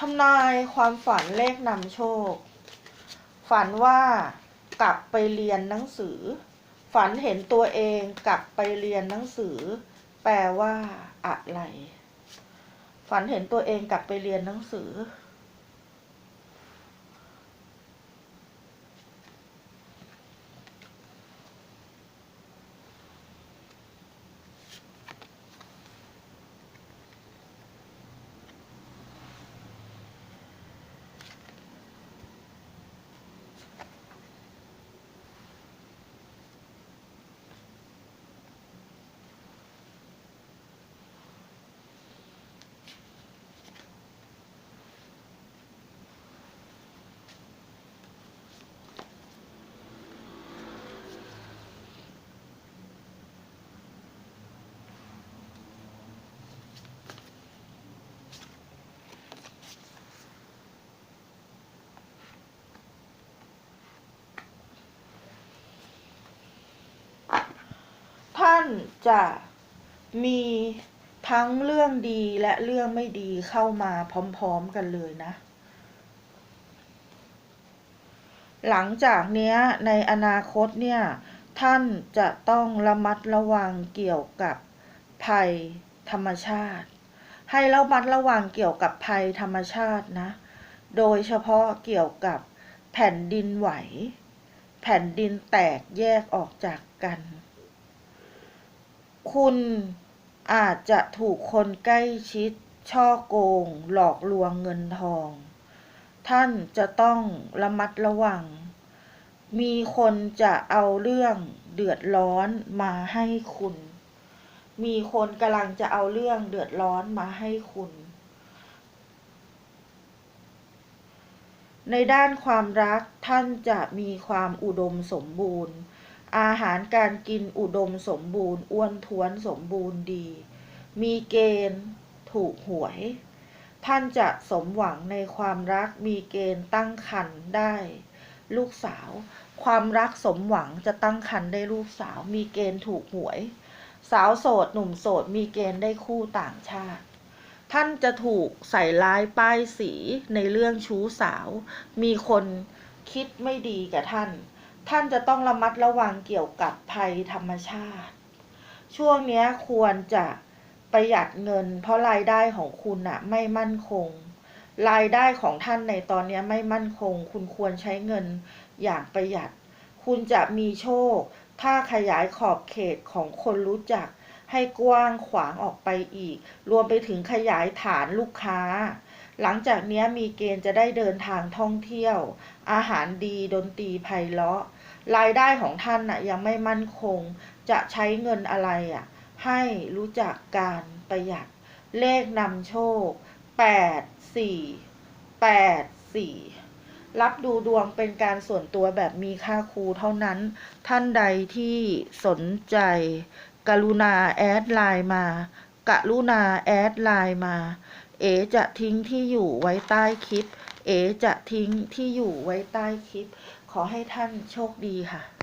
ทำนายความฝันเลขนำโชค ฝันว่ากลับไปเรียนหนังสือ ฝันเห็นตัวเองกลับไปเรียนหนังสือ แปลว่าอะไร ฝันเห็นตัวเองกลับไปเรียนหนังสือ ท่านจะมีทั้งเรื่องดีและเรื่องไม่ดีเข้ามาพร้อมๆกันเลยนะ หลังจากเนี้ยในอนาคตเนี่ย ท่านจะต้องระมัดระวังเกี่ยวกับภัยธรรมชาติ ให้ระมัดระวังเกี่ยวกับภัยธรรมชาตินะ โดยเฉพาะเกี่ยวกับแผ่นดินไหว แผ่นดินแตกแยกออกจากกัน คุณอาจจะถูกคนใกล้ชิด ช่อโกง หลอกลวงเงินทอง ท่านจะต้องระมัดระวัง มีคนจะเอาเรื่องเดือดร้อนมาให้คุณ มีคนกำลังจะเอาเรื่องเดือดร้อนมาให้คุณ ในด้านความรักท่านจะมีความอุดมสมบูรณ์ อาหารการกินอุดมสมบูรณ์ อ้วนท้วนสมบูรณ์ดี มีเกณฑ์ถูกหวย ท่านจะสมหวังในความรักมีเกณฑ์ตั้งครรภ์ได้ ลูกสาว ความรักสมหวังจะตั้งครรภ์ได้ลูกสาว มีเกณฑ์ถูกหวย สาวโสดหนุ่มโสดมีเกณฑ์ได้คู่ต่างชาติท่านจะถูกใส่ร้ายป้ายสีในเรื่องชู้สาว มีคนคิดไม่ดีกับท่าน ท่านจะต้องระมัดระวังเกี่ยวกับภัยธรรมชาติ ช่วงนี้ควรจะประหยัดเงิน เพราะรายได้ของคุณอะไม่มั่นคง รายได้ของท่านในตอนนี้ไม่มั่นคง คุณควรใช้เงินอย่างประหยัด คุณจะมีโชค ถ้าขยายขอบเขตของคนรู้จัก ให้กว้างขวางออกไปอีก รวมไปถึงขยายฐานลูกค้า หลังจากนี้มีเกณฑ์จะได้เดินทางท่องเที่ยว อาหารดีดนตรีไพเราะ รายได้ของท่านน่ะยังไม่มั่นคง จะใช้เงินอะไรอะ ให้รู้จักการประหยัด เลขนำโชคแปดสี่แปดสี่รับดูดวงเป็นการส่วนตัวแบบมีค่าครูเท่านั้น ท่านใดที่สนใจ กรุณาแอดไลน์มา กรุณาแอดไลน์มา เอจะทิ้งที่อยู่ไว้ใต้คลิป เอจะทิ้งที่อยู่ไว้ใต้คลิป ขอให้ท่านโชคดีค่ะ